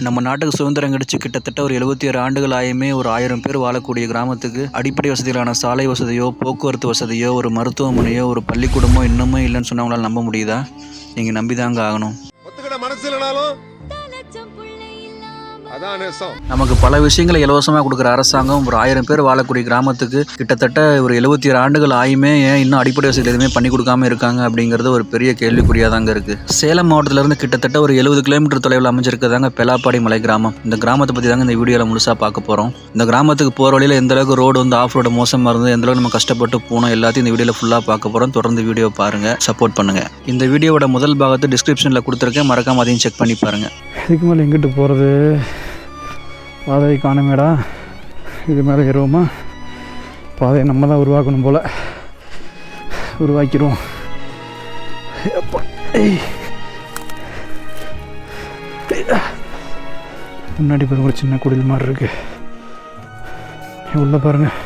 நம்ம நாட்டுக்கு சுதந்திரம் கிடைச்சு கிட்டத்தட்ட ஒரு எழுபத்தி ஆறு ஆண்டுகள் ஆயுமே ஒரு ஆயிரம் பேர் வாழக்கூடிய கிராமத்துக்கு அடிப்படை வசதிகளான சாலை வசதியோ போக்குவரத்து வசதியோ ஒரு மருத்துவமனையோ ஒரு பள்ளிக்கூடமோ இன்னமும் இல்லைன்னு சொன்னவங்களால் நம்ப முடியுதா? நீங்கள் நம்பிதாங்க ஆகணும். அதான் நமக்கு பல விஷயங்களை இலவசமாக கொடுக்குற அரசாங்கம் ஒரு ஆயிரம் பேர் வாழக்கூடிய கிராமத்துக்கு கிட்டத்தட்ட ஒரு எழுபத்தி ஆறு ஆண்டுகள் ஆயுமே ஏன் இன்னும் அடிப்படை வசதி எதுவுமே பண்ணி கொடுக்காம இருக்காங்க அப்படிங்கிறது ஒரு பெரிய கேள்விக்குறியாக தாங்க இருக்குது சேலம் மாவட்டத்திலேருந்து கிட்டத்தட்ட ஒரு எழுபது கிலோமீட்டர் தொலைவில் அமைஞ்சிருக்கிறதாங்க பெலாப்பாடி மலை கிராமம். இந்த கிராமத்தை பற்றி தாங்க இந்த வீடியோவில் முழுசாக பார்க்க போகிறோம் இந்த கிராமத்துக்கு போகிற வழியில் எந்த அளவுக்கு ரோடு வந்து ஆஃப் ரோடு மோசமாக இருந்து எந்த அளவுக்கு நம்ம கஷ்டப்பட்டு போனோம் எல்லாத்தையும் இந்த வீடியோவில் ஃபுல்லாக பார்க்க போகிறோம் தொடர்ந்து வீடியோ பாருங்கள் சப்போர்ட் பண்ணுங்கள் இந்த வீடியோவோட முதல் பாகத்தை டிஸ்கிரிப்ஷனில் கொடுத்துருக்கேன். மறக்காம அதையும் செக் பண்ணி பாருங்கள் இதுக்கு மேலே எங்கிட்டு போகிறது பாதையை காணுமேடா. இது மேலே ஏறுவோமா? பாதையை நம்ம தான் உருவாக்கணும் போல். உருவாக்கிடுவோம். முன்னாடி பாருங்க ஒரு சின்ன குடில் மாதிரி இருக்கு. உள்ளே பாருங்கள்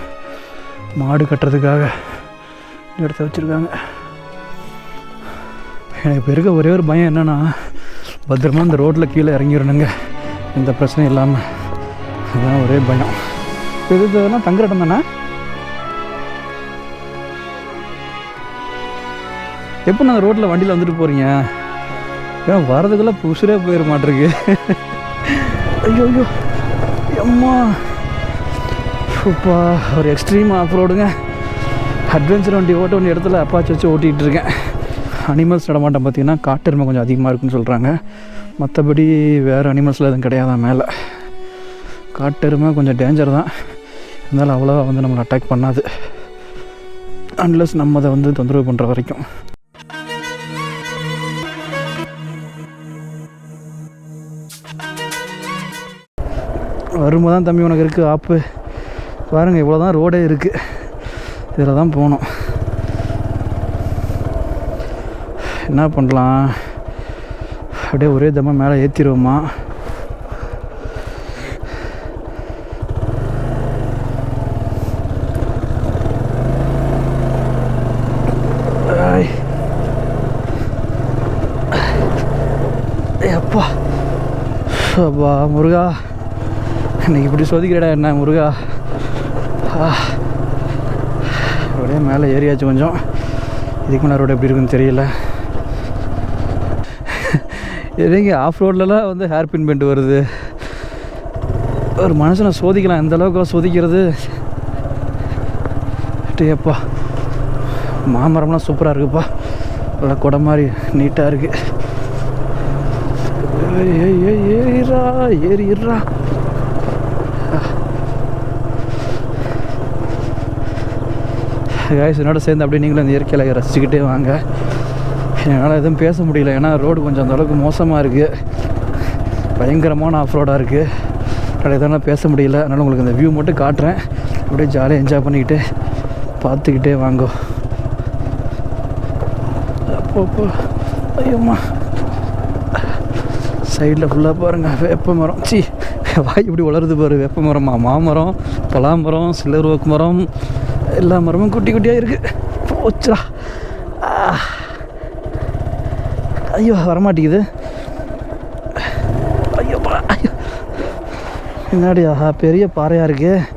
மாடு கட்டுறதுக்காக எடுத்து வச்சுருக்காங்க. எனக்கு இப்போ இருக்க ஒரே ஒரு பயம் என்னென்னா பத்திரமா இந்த ரோட்டில் கீழே இறங்கிடணுங்க. எந்த பிரச்சனையும் இல்லாமல் அதுதான் ஒரே பயம். இது இதெல்லாம் தங்குற இடம் தானே? எப்போ நான் ரோட்டில் வண்டியில் வந்துட்டு போகிறீங்க ஏன் வரதுக்குள்ளே உசுரே போயிட மாட்டிருக்கு. ஐயோ ஐயோ. அம்மா. சூப்பா ஒரு எக்ஸ்ட்ரீம் ஆஃப் ரோடுங்க அட்வென்ச்சர் வண்டி ஓட்ட வேண்டிய இடத்துல அப்பாச்சி வச்சு ஓட்டிகிட்டு இருக்கேன். அனிமல்ஸ் நடமாட்டம் பார்த்தீங்கன்னா காட்டெருமை கொஞ்சம் அதிகமாக இருக்குன்னு சொல்கிறாங்க மற்றபடி வேறு அனிமல்ஸில் எதுவும் கிடையாதான் மேலே. காட்டெருமை கொஞ்சம் டேஞ்சர் தான். இருந்தாலும் அவ்வளோவா வந்து நம்மளை அட்டாக் பண்ணாது. அன்லஸ் நம்ம அதை வந்து தொந்தரவு பண்ணுற வரைக்கும். வரும்போது தான் தம்பி உனக்கு இருக்குது ஆப்பு. பாருங்கள் இவ்வளோ தான் ரோடே இருக்குது இதில் தான் போகணும். என்ன பண்ணலாம்? அப்படியே ஒரே தம்மா மேலே ஏற்றிடுவோமா அப்பா முருகா. இன்னைக்கு இப்படி சோதிக்கிறடா என்ன முருகா? அப்படியே மேலே ஏறியாச்சு கொஞ்சம். இதுக்கு முன்னாடி ரோடு எப்படி இருக்குன்னு தெரியல. எதுங்க ஆஃப் ரோட்லலாம் வந்து ஹேர் பின் பெண்ட் வருது. ஒரு மனுஷனை சோதிக்கலாம் எந்த அளவுக்கு சோதிக்கிறது? டேப்பா. மாமரம்லாம் சூப்பராக இருக்குப்பா. நல்லா கொடை மாதிரி நீட்டாக இருக்குது ஏறிடுறா ஏறிடுறா. காய்ஸ் என்னோட சேர்ந்து அப்படியே நீங்களும் இந்த இயற்கையில் ரசிச்சுக்கிட்டே வாங்க. என்னால் எதுவும் பேச முடியல. ஏன்னா ரோடு கொஞ்சம் அந்த அளவுக்கு மோசமாக இருக்குது பயங்கரமான ஆஃப் ரோடாக இருக்குது என்னால் எதனால் பேச முடியல. அதனால் உங்களுக்கு இந்த வியூ மட்டும் காட்டுறேன். அப்படியே ஜாலியாக என்ஜாய் பண்ணிக்கிட்டு பார்த்துக்கிட்டே வாங்கோ. அப்போ அப்போ ஐயோம்மா. சைடில் ஃபுல்லாக பாருங்கள் வேப்ப மரம். சி வாய் இப்படி வளருது பாரு வேப்ப மரமா மாமரம் பலாமரம் சிலர்வோக்கு மரம் எல்லா மரமும் குட்டி குட்டியாக இருக்குது போச்சுடா. ஐயோ வரமாட்டேங்குது. ஐயோ ஐயோ. என்னடி பெரிய பாறையாக இருக்குது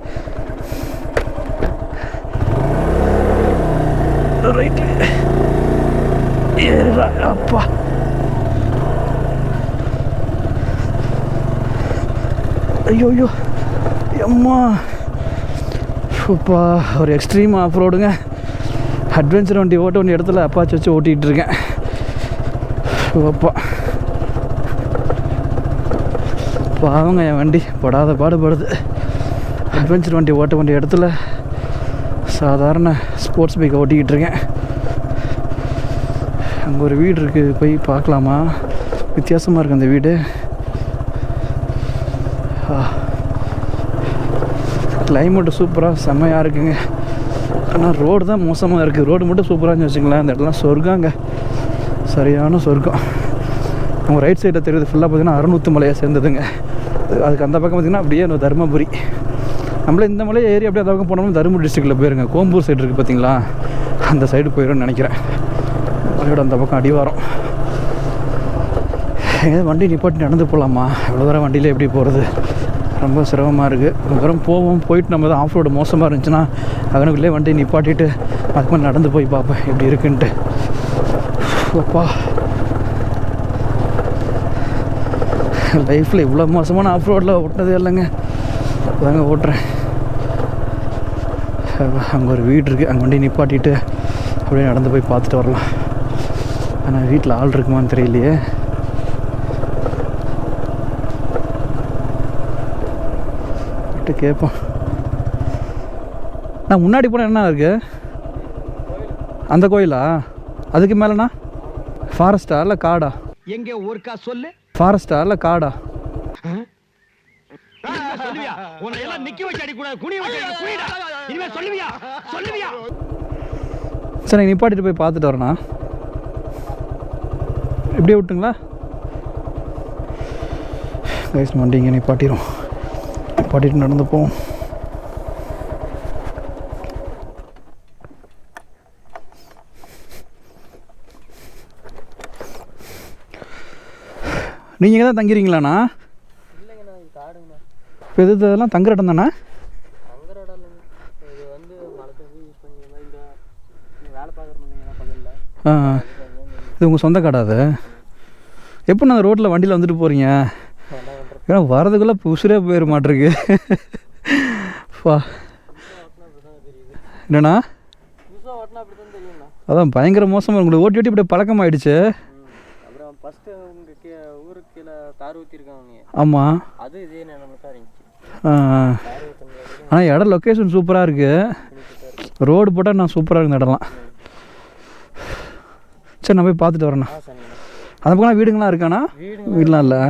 ஐயோ ஐயோ. அம்மா. சூப்பா. ஒரு எக்ஸ்ட்ரீம் ஆஃப் ரோடுங்க அட்வென்ச்சர் வண்டி ஓட்ட வேண்டிய இடத்துல அப்பாச்சி வச்சு ஓட்டிகிட்டு இருக்கேன் அப்பா பாவங்க என் வண்டி படாத பாடுபடுது. அட்வென்ச்சர் வண்டி ஓட்ட வேண்டிய இடத்துல சாதாரண ஸ்போர்ட்ஸ் பைக்கை ஓட்டிக்கிட்டு இருக்கேன் அங்கே ஒரு வீடு இருக்குது போய் பார்க்கலாமா? வித்தியாசமாக இருக்குது அந்த வீடு. கிளைமேட்டு சூப்பராக செம்மையாக இருக்குங்க. ஆனால் ரோடு தான் மோசமாக இருக்குது ரோடு மட்டும் சூப்பராக வச்சுங்களேன் இந்த இடம்லாம் சொர்க்காங்க. சரியான சொர்க்கம். நம்ம ரைட் சைடில் தெரியுது. ஃபுல்லாக பார்த்தீங்கன்னா அறுநூத்து மலையாக சேர்ந்ததுங்க. அதுக்கு அந்த பக்கம் பார்த்தீங்கன்னா அப்படியே நம்ம தருமபுரி. நம்மளே இந்த மலையை ஏறி அப்படியே அந்த பக்கம் போனோம்னா தருமபுரி டிஸ்ட்ரிக்டில் போயிருங்க. கோம்பூர் சைடு இருக்குது பார்த்தீங்களா? அந்த சைடு போயிடும்னு நினைக்கிறேன். மலையோட அந்த பக்கம் அடிவாரம். எங்கேயாவது வண்டி நிப்பாட்டி நடந்து போகலாமா இவ்வளோ தூரம் வண்டியில் எப்படி போகிறது ரொம்ப சிரமமாக இருக்குது ரொம்ப போவோம் போயிட்டு நம்ம தான் ஆஃப் ரோடு மோசமாக இருந்துச்சுன்னா அகனுக்குள்ளே வண்டி நிப்பாட்டிட்டு அதுக்கு நடந்து போய் பார்ப்பேன் எப்படி இருக்குன்ட்டு. அப்பா. லைஃப்பில் இவ்வளோ மோசமான ஆஃப் ரோட்டில் ஓட்டினதே இல்லைங்க. அதாங்க ஓட்டுறேன். அங்கே ஒரு வீடு இருக்குது அங்கே வண்டி நிப்பாட்டிட்டு அப்படியே நடந்து போய் பார்த்துட்டு வரலாம். ஆனால் வீட்டில் ஆள் இருக்குமான்னு தெரியலையே. விட்டு கேட்போம். நான் முன்னாடி போனால் என்ன இருக்கு? அந்த கோயிலா? அதுக்கு மேலேண்ணா? ஃபாரஸ்டா இல்லை காடா? எங்க ஊருக்கா சொல்லு. ஃபாரஸ்டா இல்லை காடா? சரி நிப்பாட்டிட்டு போய் பார்த்துட்டு வரேண்ணா. இப்படியே விட்டுங்களா கைஸ் வண்டி இங்கே நிப்பாட்டிடும் நிப்பாட்டிட்டு நடந்து போவோம் நீங்கள் தான் தங்கிறீங்களாண்ணா இப்போ இது இதெல்லாம் தங்குற இடம் தானே இது உங்கள் சொந்த கடை அது? எப்போ நான் ரோட்டில் வண்டியில் வந்துட்டு போகிறீங்க ஏன்னா வரதுக்குள்ளே உசுரே போயிட மாட்டிருக்கு. வா என்னண்ணா? அதான் பயங்கர மோசமாக உங்களுக்கு ஓட்டி ஓட்டி இப்படி ஊற்றிருக்காங்க நீங்கள் ஆமாம் அது ஆனால் இடம் லொக்கேஷன் சூப்பராக இருக்குது ரோடு போட்டால் நான் சூப்பராக இருக்கு இந்த இடம்லாம். சரி நான் போய் பார்த்துட்டு வரேண்ணா. அந்த பக்கம் வீடுங்களாம் இருக்காண்ணா? வீடெலாம் இல்லை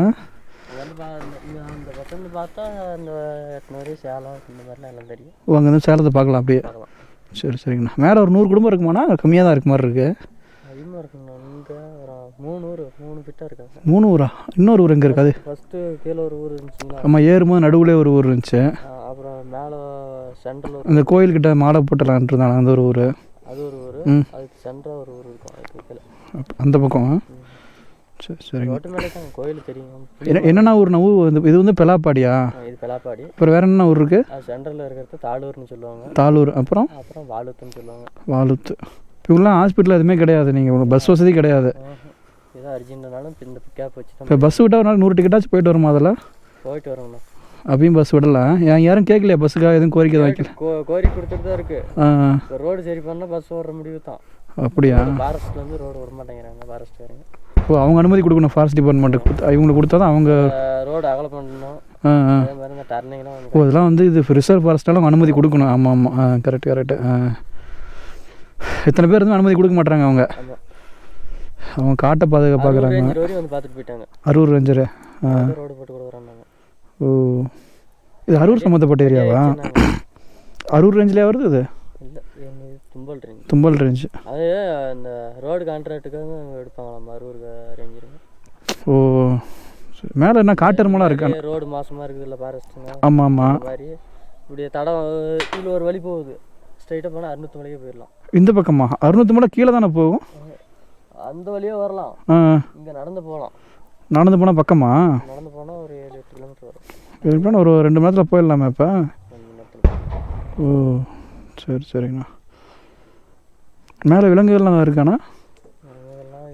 பா இந்த- அந்த பக்கம் பார்த்தா இந்த எட்நூறு சேலம் இந்த மாதிரிலாம் எல்லாம் தெரியும். ஓ அங்கேருந்து சேலத்தை பார்க்கலாம் அப்படியே. சரி சரிங்கண்ணா. மேலே ஒரு நூறு குடும்பம் இருக்குமாண்ணா? கம்மியாக தான் இருக்க மாதிரி இருக்குது அதிகமாக இருக்குங்கண்ணா. இங்கே ஒரு மூணு ஊர் மூணு கிட்ட இருக்காங்க. மூணு ஊரா? இன்னொரு ஊர் எங்கே இருக்காது? ஃபஸ்ட்டு கீழே ஒரு ஊர் இருந்துச்சுங்களா? ஆமாம் ஏறும்போது நடுவுலே ஒரு ஊர் இருந்துச்சு. அப்புறம் மேலே சென்ட்ரல் அந்த கோயில்கிட்ட மாலை போட்டுலான்ட்டு இருந்தாங்க அந்த ஒரு ஊர். அது ஒரு ஊர். அதுக்கு சென்டராக ஒரு ஊர் இருக்கும் அதுக்கு கீழே. அந்த பக்கம். சரி சரிங்க. தான் கோயில் தெரியும். என்ன என்னென்ன ஊர்னா ஊர் வந்து இது வந்து பெலாப்பாடியா? இது பெலாப்பாடி. அப்புறம் வேற என்ன ஊர் இருக்குது அது சென்டரில் இருக்கிறது தாளூர்னு சொல்லுவாங்க. தாளூர் அப்புறம்? அப்புறம் வாழுத்துன்னு சொல்லுவாங்க. வாலுத்து. இவங்களாம் ஹாஸ்பிட்டல் எதுவுமே கிடையாது நீங்கள் உங்களுக்கு பஸ் வசதி கிடையாது. ஏதோ அர்ஜென்ட்னாலும் இந்த கேப் வச்சு இப்போ தான் பஸ் விட்டால் ஒரு நாள் நூறு டிக்கெட்டாச்சும் போயிட்டு வருமா அதில் போயிட்டு வரோங்கண்ணா அப்பயும் பஸ் விடலாம் ஏன் யாரும் கேட்கலையா பஸ்ஸுக்காக எதுவும் கோரிக்கை எதுவும் வைக்கல? கோரி கொடுத்துட்டு தான் இருக்கு. ரோடு சரி பண்ணால் பஸ் ஓடுற முடிவு தான். அப்படியா? ஃபாரஸ்ட்லேருந்து ரோடு விட மாட்டேங்கிறாங்க ஃபாரஸ்ட் வரீங்க ஓ அவங்க அனுமதி கொடுக்கணும் ஃபாரஸ்ட் டிபார்ட்மெண்ட்டுக்கு கொடுத்து. இவங்களுக்கு கொடுத்தா தான் அவங்க ரோடு அகல பண்ணணும். ஓ இதெல்லாம் வந்து இது ரிசர்வ் ஃபாரஸ்ட்டாலும் அனுமதி கொடுக்கணும். ஆமாம் ஆமாம் ஆ கரெக்ட் எத்தனை பேர் வந்து அனுமதி கொடுக்க மாட்டாங்க அவங்க. அவங்க காட்டை பாதுகா பார்க்குறாங்க ரேஞ்சர் வரையும் வந்து பார்த்துட்டு போயிட்டாங்க. அரூர் ரேஞ்சரு. ஓ. இது அரூர் சம்மந்தப்பட்ட ஏரியாவா? அரூர் ரேஞ்சிலே வருது இது? தும்பல் ரேஞ்ச் தும்பல் ரேஞ்ச் அது இந்த ரோடு கான்ட்ராக்டுக்காக எடுப்பாங்களாம் அரூர் ரேஞ்சருங்க ஓ. மேலே என்ன காட்டெருமெல்லாம் இருக்கா? ரோடு மாசமாக இருக்குது இல்லை ஃபாரஸ்ட்டுங்க ஆமாம் ஆமாம். அந்த மாதிரி. இப்படி தடம் கீழே ஒரு வழி போகுது. ஸ்ட்ரைட்டாக போனால் அறுநூத்தி மலைக்கே போயிடலாம். இந்த பக்கமா? அறுநூத்தி மேலே கீழே தானே போகும்? அந்த வழியாக வரலாம். இங்கே நடந்து போகலாம். நடந்து போனால் பக்கமா? நடந்து போனால் ஒரு ஏழு எட்டு கிலோமீட்டர் வரும். எப்படின்னா ஒரு ரெண்டு மணி நேரத்தில் போயிடலாமா இப்போ ஓ சரி சரிங்கண்ணா. மேலே விலங்குகள்லாம் இருக்காண்ணா?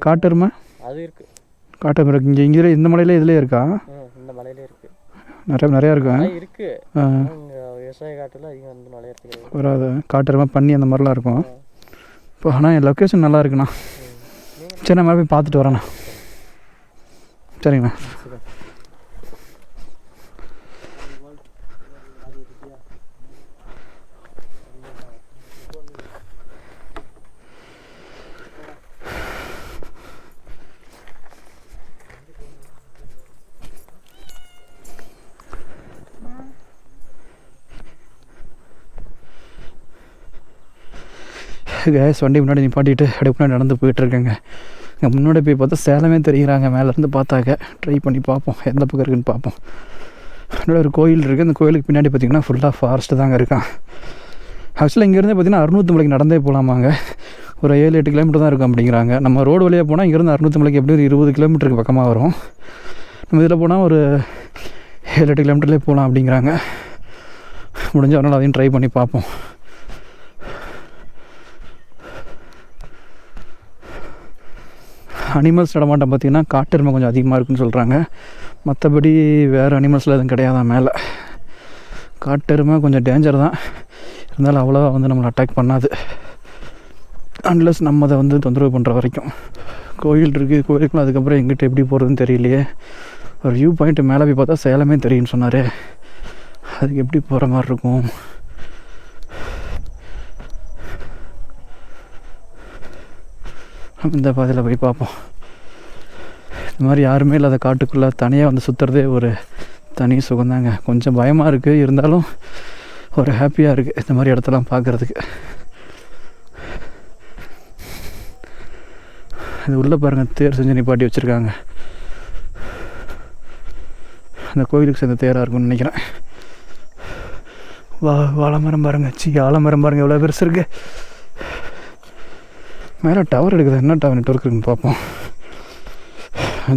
காட்டெருமை? அது இருக்குது காட்டெருமை இருக்கு. இங்கே இங்கே இந்த மலையில இதுலேயே இருக்கா? இந்த மலையிலே இருக்குது நிறைய நிறையா இருக்கா? இருக்குது இங்கே விவசாய காட்டில் அதிகம் வந்து நுழையிறதுக்கு வராது. காட்டெருமை பண்ணி அந்த மாதிரிலாம் இருக்கும். இப்போ ஆனால் என் லொக்கேஷன் நல்லா இருக்குண்ணா. சரி நான் போய் பார்த்துட்டு வரேண்ணா. சரிங்கண்ணா. கேஸ் வண்டி முன்னாடி நிப்பாட்டிட்டு அப்படியே முன்னாடி நடந்து போயிட்டுருக்கேங்க. இங்கே முன்னாடி போய் பார்த்தா சேலமே தெரிகிறாங்க மேலேருந்து பார்த்தாக்க ட்ரை பண்ணி பார்ப்போம். எந்த பக்கம் இருக்குன்னு பார்ப்போம். முன்னாடி ஒரு கோயில் இருக்குது அந்த கோயிலுக்கு பின்னாடி பார்த்தீங்கன்னா ஃபுல்லாக ஃபாரஸ்ட்டு தாங்க இருக்கான். ஆக்சுவலாக இங்கேருந்து பார்த்தீங்கன்னா அறுநூத்தி மலைக்கு நடந்தே போகலாமாங்க ஒரு ஏழு எட்டு கிலோமீட்டர் தான் இருக்கும் அப்படிங்கிறாங்க. நம்ம ரோடு வழியாக போனால் இங்கேருந்து அறுநூத்தம்பளைக்கு எப்படி ஒரு இருபது கிலோமீட்டருக்கு பக்கமாக வரும். நம்ம இதில் போனால் ஒரு ஏழு எட்டு கிலோமீட்டர்லேயே போகலாம் அப்படிங்கிறாங்க. முடிஞ்ச அதனால் அதையும் ட்ரை பண்ணி பார்ப்போம். அனிமல்ஸ் நடமாட்டம் பார்த்திங்கன்னா காட்டெருமை கொஞ்சம் அதிகமாக இருக்குன்னு சொல்கிறாங்க மற்றபடி வேறு அனிமல்ஸில் எதுவும் கிடையாதான் மேலே. காட்டெருமை கொஞ்சம் டேஞ்சர் தான். இருந்தாலும் அவ்வளோவா வந்து நம்மளை அட்டாக் பண்ணாது. அன்லஸ் நம்ம அதை வந்து தொந்தரவு பண்ணுற வரைக்கும். கோயில் இருக்குது கோயிலுக்குள்ள அதுக்கப்புறம் எங்கிட்ட எப்படி போகிறதுன்னு தெரியலையே. ஒரு வியூ பாயிண்ட் மேலே போய் பார்த்தா சேலமே தெரியும்னு சொன்னார். அதுக்கு எப்படி போகிற மாதிரி இருக்கும்? இந்த பாதையில் போய் பார்ப்போம். இந்த மாதிரி யாருமே இல்லாத காட்டுக்குள்ளே தனியாக வந்து சுற்றுறதே ஒரு தனி சுகம்தாங்க. கொஞ்சம் பயமாக இருக்குது இருந்தாலும் ஒரு ஹாப்பியாக இருக்குது இந்த மாதிரி இடத்தெல்லாம் பார்க்குறதுக்கு. அது உள்ளே பாருங்கள் தேர் செஞ்சு நிப்பாட்டி வச்சுருக்காங்க. அந்த கோயிலுக்கு சேர்ந்த தேராக இருக்கும்னு நினைக்கிறேன். வா வாழைமரம் பாருங்க. சி ஆலமரம் பாருங்கள் எவ்வளோ பெருசு இருக்குது மேலே டவர் எடுக்குது? என்ன டவர் நெட்ஒர்க் இருக்குன்னு பார்ப்போம்.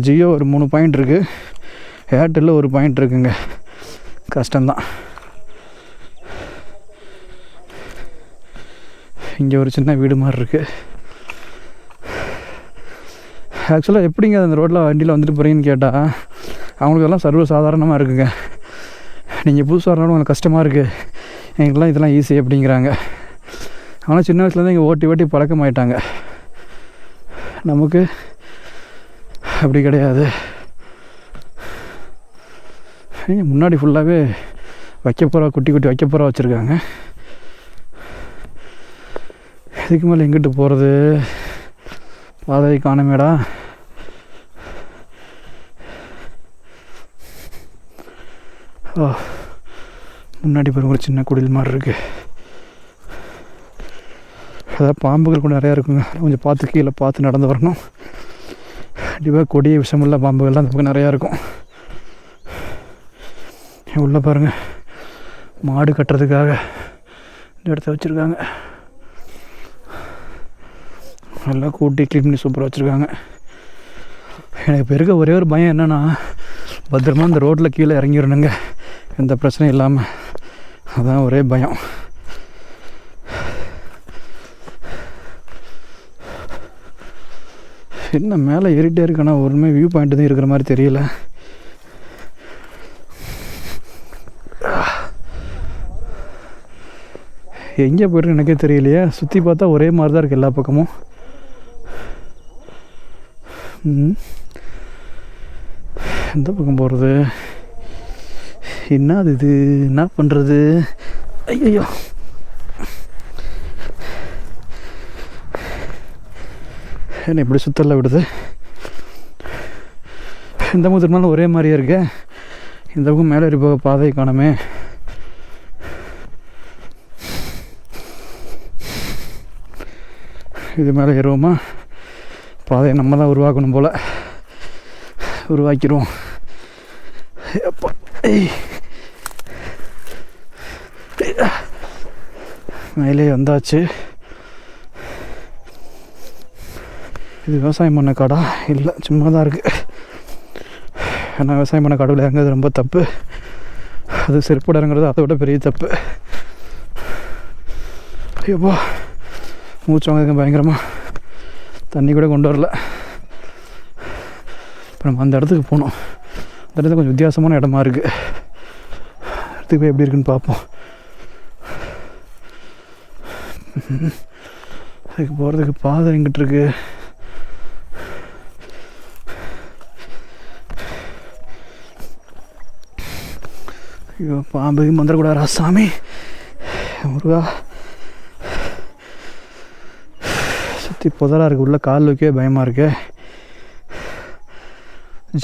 ஜியோ ஒரு மூணு பாயிண்ட் இருக்குது ஏர்டெல்லில் ஒரு பாயிண்ட் இருக்குங்க. கஷ்டம்தான். இங்கே ஒரு சின்ன வீடு மாதிரி இருக்குது ஆக்சுவலாக எப்படிங்க அந்த ரோட்டில் வண்டியில் வந்துட்டு போகிறீங்கன்னு கேட்டால் அவங்களுக்கு எல்லாம் சர்வ சாதாரணமாக இருக்குங்க. நீங்கள் புதுசாக இருந்தாலும் உங்களுக்கு கஷ்டமாக இருக்குது எங்களுக்குலாம் இதெல்லாம் ஈஸி அப்படிங்கிறாங்க. ஆனால் சின்ன வயசுலேருந்து இங்கே ஓட்டி ஓட்டி பழக்கமாயிட்டாங்க. நமக்கு அப்படி கிடையாது. முன்னாடி ஃபுல்லாகவே வைக்க போகிறா குட்டி குட்டி வைக்க போகிறா வச்சுருக்காங்க. இதுக்கு மேலே எங்கிட்டு போகிறது பாதை காணமேடா. ஓ முன்னாடி பாருங்க ஒரு சின்ன குடில் மாதிரி இருக்குது அதாவது பாம்புகள் கூட நிறையா இருக்குங்க. கொஞ்சம் பார்த்து கீழே பார்த்து நடந்து வரணும். கண்டிப்பாக கொடிய விஷமுள்ள பாம்புகள்லாம் அந்த பக்கம் நிறையா இருக்கும். உள்ளே பாருங்கள் மாடு கட்டுறதுக்காக இந்த இடத்த வச்சுருக்காங்க. நல்லா கூட்டி க்ளீன் பண்ணி சூப்பராக வச்சுருக்காங்க. எனக்கு இப்போ இருக்க ஒரே ஒரு பயம் என்னென்னா பத்திரமா இந்த ரோட்டில் கீழே இறங்கிடணுங்க. எந்த பிரச்சனையும் இல்லாமல் அதுதான் ஒரே பயம். என்ன மேலே ஏறிட்டே இருக்கேன்னா ஒருமே வியூ பாயிண்ட் தான் இருக்கிற மாதிரி தெரியல. எங்கே போயிருக்கு எனக்கே தெரியலையே. சுற்றி பார்த்தா ஒரே மாதிரி தான் இருக்குது எல்லா பக்கமும். எந்த பக்கம் போகிறது என்னது இது? என்ன பண்ணுறது ஐயோ என்னை இப்படி சுத்தல விடுது? இந்த பக்கம் திரும்பினாலும் ஒரே மாதிரியே இருக்கு. இந்த பக்கம் மேலே ஏறி போக பாதை காணுமே. இது மேலே ஏறுவோமா? பாதையை நம்ம தான் உருவாக்கணும் போல். உருவாக்கிடுவோம். மேலே வந்தாச்சு. இது விவசாயம் பண்ண காடா? இல்லை சும்மா தான் இருக்குது ஏன்னா விவசாயம் பண்ண காடுல இறங்குறது ரொம்ப தப்பு. அது செருப்போட இறங்குறது அதை விட பெரிய தப்பு. ஐயோப்பா மூச்சு வாங்குதுங்க பயங்கரமாக தண்ணி கூட கொண்டு வரல. இப்போ நம்ம அந்த இடத்துக்கு போகணும். அந்த இடத்துல கொஞ்சம் வித்தியாசமான இடமா இருக்குது இடத்துக்கு போய் எப்படி இருக்குன்னு பார்ப்போம். அதுக்கு போகிறதுக்கு பாதை எங்கிட்டு இருக்குது ஐயோ பாம்பு மந்திரக்கூடாதா சாமி. முருகா. சுற்றி புதராக இருக்குது உள்ளே கால் வைக்கவே பயமாக இருக்கு.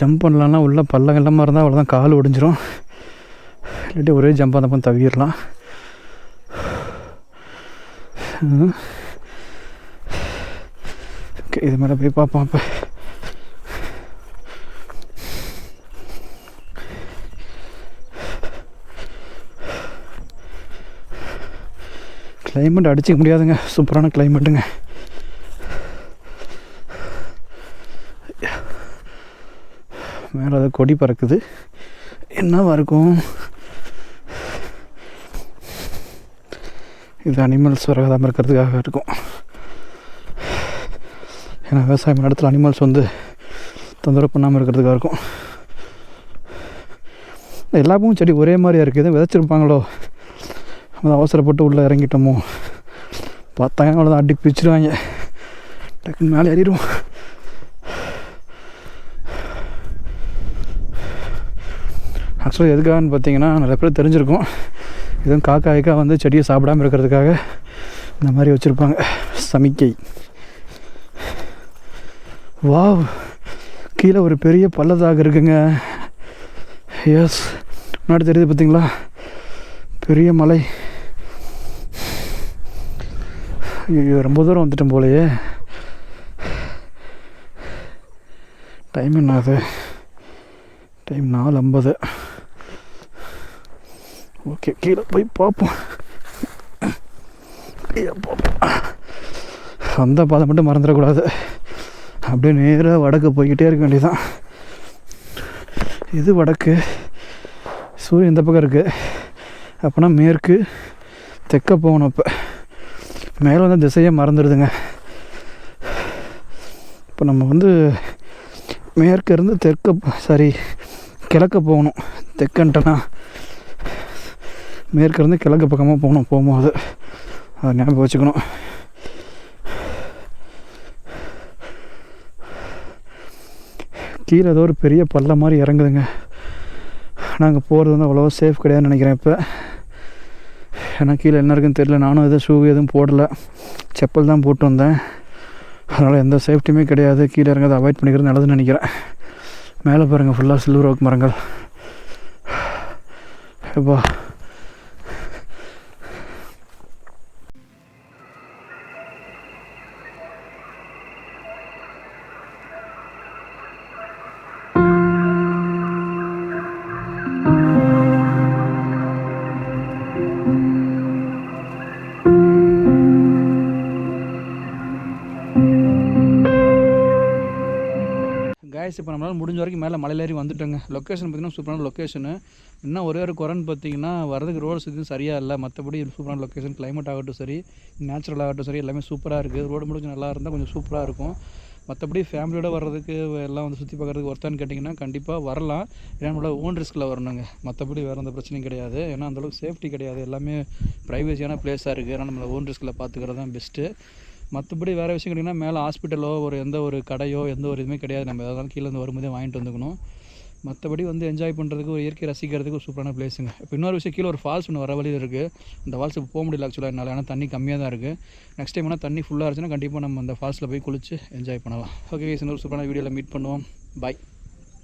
ஜம்ப் பண்ணலான்னா உள்ள பள்ளம் இருந்தால் அவ்வளோதான் கால் ஒடிஞ்சிரும். இல்லாட்டி ஒரே ஜம்ப் அந்த பக்கம் தவிரலாம். ஓகே இது மேலே போய் பார்ப்போம் அப்போ. கிளைமேட் அடிச்சிக்க முடியாதுங்க. சூப்பரான கிளைமேட்டுங்க மேலே கொடி பறக்குது. என்னவா இருக்கும்? இது அனிமல்ஸ் வரகாதாமல் இருக்கிறதுக்காக இருக்கும். ஏன்னா விவசாயம் இடத்துல அனிமல்ஸ் வந்து தொந்தரவு பண்ணாமல் இருக்கிறதுக்காக இருக்கும். எல்லா பூவும் செடி ஒரே மாதிரியாக இருக்குது. எதுவும் விதைச்சிருப்பாங்களோ? நம்ம அவசரப்பட்டு உள்ளே இறங்கிட்டோமோ? பார்த்தாங்க அவ்வளோதான் அடி பிச்சிருவாங்க டக்குன்னு மேலே ஏறிடுவோம். ஆக்சுவலாக எதுக்காகன்னு பார்த்தீங்கன்னா நிறைய பேர் தெரிஞ்சிருக்கும். எதுவும் காக்கா ஐக்கா வந்து செடியை சாப்பிடாம இருக்கிறதுக்காக இந்த மாதிரி வச்சுருப்பாங்க. சமிக்கை. வாவ் கீழே ஒரு பெரிய பள்ளதாக இருக்குங்க. எஸ் முன்னாடி தெரியுது பார்த்தீங்களா? பெரிய மலை. ஐயோ ரொம்ப தூரம் வந்துட்டோம் போலையே. டைம் என்ன ஆகுது டைம் நாலு ஐம்பது. ஓகே கீழே போய் பார்ப்போம். கீழே பார்ப்போம். வந்த பாதை மட்டும் மறந்துடக்கூடாது. அப்படியே நேராக வடக்கு போய்கிட்டே இருக்க வேண்டியதுதான். இது வடக்கு. சூரியன் இந்த பக்கம் இருக்குது அப்போனா மேற்கு தெற்க போகணும் இப்போ மேலே வந்து திசையே மறந்துடுதுங்க. இப்போ நம்ம வந்து மேற்க இருந்து தெற்க சாரி கிழக்க போகணும். தெற்கன்ட்டனா மேற்க இருந்து கிழக்கு பக்கமாக போகணும் போகும்போது. அதை ஞாபகம் வச்சுக்கணும். கீழே ஏதோ ஒரு பெரிய பள்ளம் மாதிரி இறங்குதுங்க. நாங்கள் போகிறது வந்து அவ்வளோவா சேஃப் கிடையாதுன்னு நினைக்கிறேன் இப்போ. ஏன்னா கீழே என்ன இருக்குன்னு தெரியல. நானும் எதுவும் ஷூ எதுவும் போடல. செப்பல் தான் போட்டு வந்தேன். அதனால் எந்த சேஃப்டியுமே கிடையாது. கீழே இறங்கிறத அவாய்ட் பண்ணிக்கிறது நல்லதுன்னு நினைக்கிறேன். மேலே பாருங்கள் ஃபுல்லாக சில்வர் ஓக் மரங்கள். எப்பா கைஸ் இப்போ நம்மளால் முடிஞ்ச வரைக்கும் மேலே மலையிலேறி வந்துட்டோங்க. லொக்கேஷன் பார்த்தீங்கன்னா சூப்பரான லொக்கேஷனு இன்னும் ஒரே ஒரு குறைன்னு பார்த்தீங்கன்னா வரதுக்கு ரோடு சுற்றி சரியாக இல்லை. மற்றபடி சூப்பரான லொக்கேஷன் கிளைமேட் ஆகட்டும் சரி நேச்சுரல் ஆகட்டும் சரி எல்லாமே சூப்பராக இருக்குது ரோடு முடிஞ்சு நல்லா இருந்தால் கொஞ்சம் சூப்பராக இருக்கும். மற்றபடி ஃபேமிலியோட வர்றதுக்கு எல்லாம் வந்து சுற்றி பார்க்குறதுக்கு ஒருத்தான்னு கேட்டிங்கன்னா கண்டிப்பாக வரலாம். ஏன்னா நம்மளோட ஓன் ரிஸ்கில் வரணுங்க. மற்றபடி வேறு எந்த பிரச்சனையும் கிடையாது. ஏன்னா அந்தளவுக்கு சேஃப்டி கிடையாது. எல்லாமே ப்ரைவசியான பிளேஸாக இருக்குது ஏன்னா நம்மளை ஓன் ரிஸ்கில் பார்த்துக்கிறது தான் பெஸ்ட்டு மற்றபடி வேறு விஷயம் கேட்டிங்கன்னா மேலே ஹாஸ்பிட்டலோ ஒரு எந்த ஒரு கடையோ எந்த ஒரு இதுவுமே கிடையாது. நம்ம எதாவது கீழே வந்து வரும்போதே வாங்கிட்டு வந்துக்கணும். மற்றபடி வந்து என்ஜாய் பண்ணுறதுக்கு ஒரு இயற்கை ரசிக்கிறதுக்கு ஒரு சூப்பரான பிளேஸுங்க இப்போ இன்னொரு விஷயம் கீழே ஒரு ஃபால்ஸ் ஒன்று வர வழியில் இருக்குது அந்த ஃபால்ஸ் இப்போ போக முடியல ஆக்சுவலாக என்னால். ஏன்னா தண்ணி கம்மியாக தான் இருக்குது நெக்ஸ்ட் டைம் ஆனால் தண்ணி ஃபுல்லாக இருந்துச்சுன்னா கண்டிப்பாக நம்ம அந்த ஃபால்ஸில் போய் குளிச்சு என்ஜாய் பண்ணலாம். ஓகே இன்னொரு சூப்பரான வீடியோவில் மீட் பண்ணுவோம். பாய்